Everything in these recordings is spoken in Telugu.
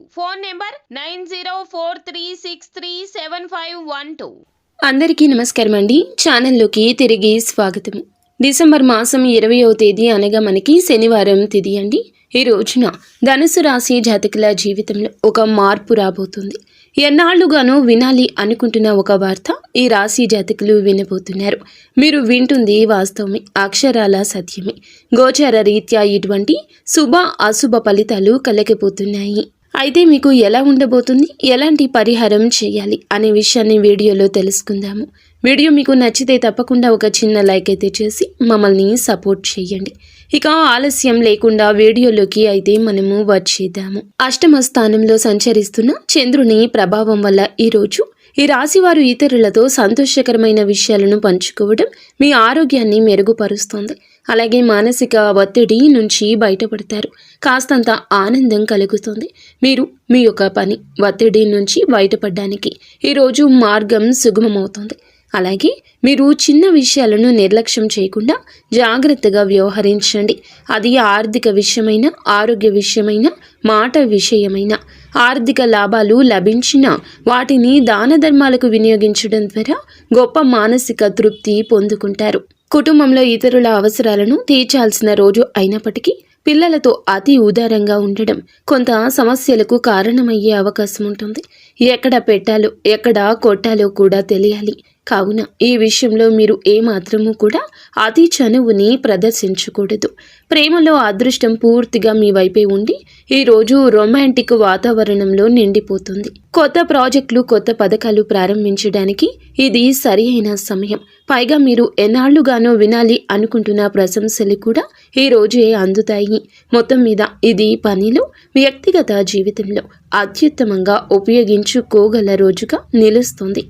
Phone number nine zero four three six three seven five one two. అందరికీ నమస్కారం అండి. ఛానల్లోకి తిరిగి స్వాగతం. డిసెంబర్ మాసం ఇరవయో తేదీ అనగా మనకి శనివారం తిది అండి. ఈ రోజున ధనుసు రాశి జాతకుల జీవితంలో ఒక మార్పు రాబోతుంది. ఎన్నాళ్ళుగానో వినాలి అనుకుంటున్న ఒక వార్త ఈ రాశి జాతకులు వినబోతున్నారు. మీరు వింటుంది వాస్తవమే అక్షరాల సత్యమే. గోచార రీత్యా ఇటువంటి శుభ అశుభ ఫలితాలు కలగబోతున్నాయి. అయితే మీకు ఎలా ఉండబోతుంది? ఎలాంటి పరిహారం చేయాలి? అనే విషయాన్ని వీడియోలో తెలుసుకుందాము. వీడియో మీకు నచ్చితే తప్పకుండా ఒక చిన్న లైక్ అయితే చేసి మమ్మల్ని సపోర్ట్ చేయండి. ఇక ఆలస్యం లేకుండా వీడియోలోకి అయితే మనము వచ్చేద్దాము. అష్టమ స్థానంలో సంచరిస్తున్న చంద్రుని ప్రభావం వల్ల ఈరోజు ఈ రాశివారు ఇతరులతో సంతోషకరమైన విషయాలను పంచుకోవడం మీ ఆరోగ్యాన్ని మెరుగుపరుస్తుంది. అలాగే మానసిక ఒత్తిడి నుంచి బయటపడతారు. కాస్తంత ఆనందం కలుగుతుంది. మీరు మీ యొక్క పని ఒత్తిడి నుంచి బయటపడడానికి ఈరోజు మార్గం సుగమమవుతుంది. అలాగే మీరు చిన్న విషయాలను నిర్లక్ష్యం చేయకుండా జాగ్రత్తగా వ్యవహరించండి. అది ఆర్థిక విషయమైన ఆరోగ్య విషయమైన మాట విషయమైన. ఆర్థిక లాభాలు లభించిన వాటిని దాన ధర్మాలకు వినియోగించడం ద్వారా గొప్ప మానసిక తృప్తి పొందుకుంటారు. కుటుంబంలో ఇతరుల అవసరాలను తీర్చాల్సిన రోజు అయినప్పటికీ పిల్లలతో అతి ఉదారంగా ఉండడం కొంత సమస్యలకు కారణమయ్యే అవకాశం ఉంటుంది. ఎక్కడ పెట్టాలో ఎక్కడ కొట్టాలో కూడా తెలియాలి. కావున ఈ విషయంలో మీరు ఏమాత్రము కూడా అతి చనువుని ప్రదర్శించకూడదు. ప్రేమలో అదృష్టం పూర్తిగా మీ వైపే ఉండి ఈరోజు రొమాంటిక్ వాతావరణంలో నిండిపోతుంది. కొత్త ప్రాజెక్టులు కొత్త పథకాలు ప్రారంభించడానికి ఇది సరియైన సమయం. పైగా మీరు ఎన్నాళ్ళుగానో వినాలి అనుకుంటున్న ప్రశంసలు కూడా ఈ రోజే అందుతాయి. మొత్తం మీద ఇది పనిలో వ్యక్తిగత జీవితంలో అత్యుత్తమంగా ఉపయోగించుకోగల రోజుగా నిలుస్తుంది.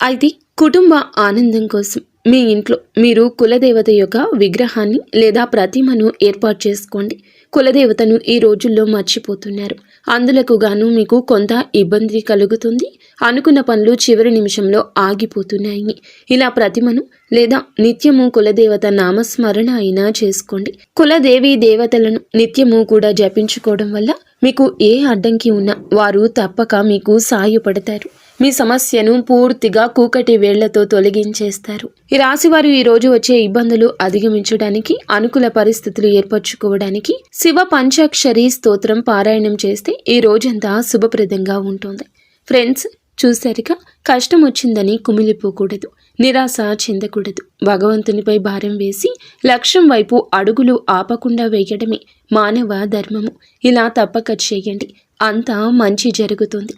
అయితే కుటుంబ ఆనందం కోసం మీ ఇంట్లో మీరు కులదేవత యొక్క విగ్రహాన్ని లేదా ప్రతిమను ఏర్పాటు చేసుకోండి. కులదేవతను ఈ రోజుల్లో మర్చిపోతున్నారు. అందులకు గాను మీకు కొంత ఇబ్బంది కలుగుతుంది. అనుకున్న పనులు చివరి నిమిషంలో ఆగిపోతున్నాయి. ఇలా ప్రతిమను లేదా నిత్యము కులదేవత నామస్మరణ అయినా చేసుకోండి. కులదేవి దేవతలను నిత్యము కూడా జపించుకోవడం వల్ల మీకు ఏ అడ్డంకి ఉన్నా వారు తప్పక మీకు సాయపడతారు. మీ సమస్యను పూర్తిగా కూకటి వేళ్ళతో తొలగించేస్తారు. ఈ రాశివారు ఈ రోజు వచ్చే ఇబ్బందులు అధిగమించడానికి అనుకూల పరిస్థితులు ఏర్పరచుకోవడానికి శివ పంచాక్షరి స్తోత్రం పారాయణం చేస్తే ఈ రోజంతా శుభప్రదంగా ఉంటుంది. ఫ్రెండ్స్ చూసారుగా కష్టం వచ్చిందని కుమిలిపోకూడదు నిరాశ చెందకూడదు. భగవంతునిపై భారం వేసి లక్ష్యం వైపు అడుగులు ఆపకుండా వేయడమే మానవ ధర్మము. ఇలా తప్పక చేయండి. అంతా మంచి జరుగుతుంది.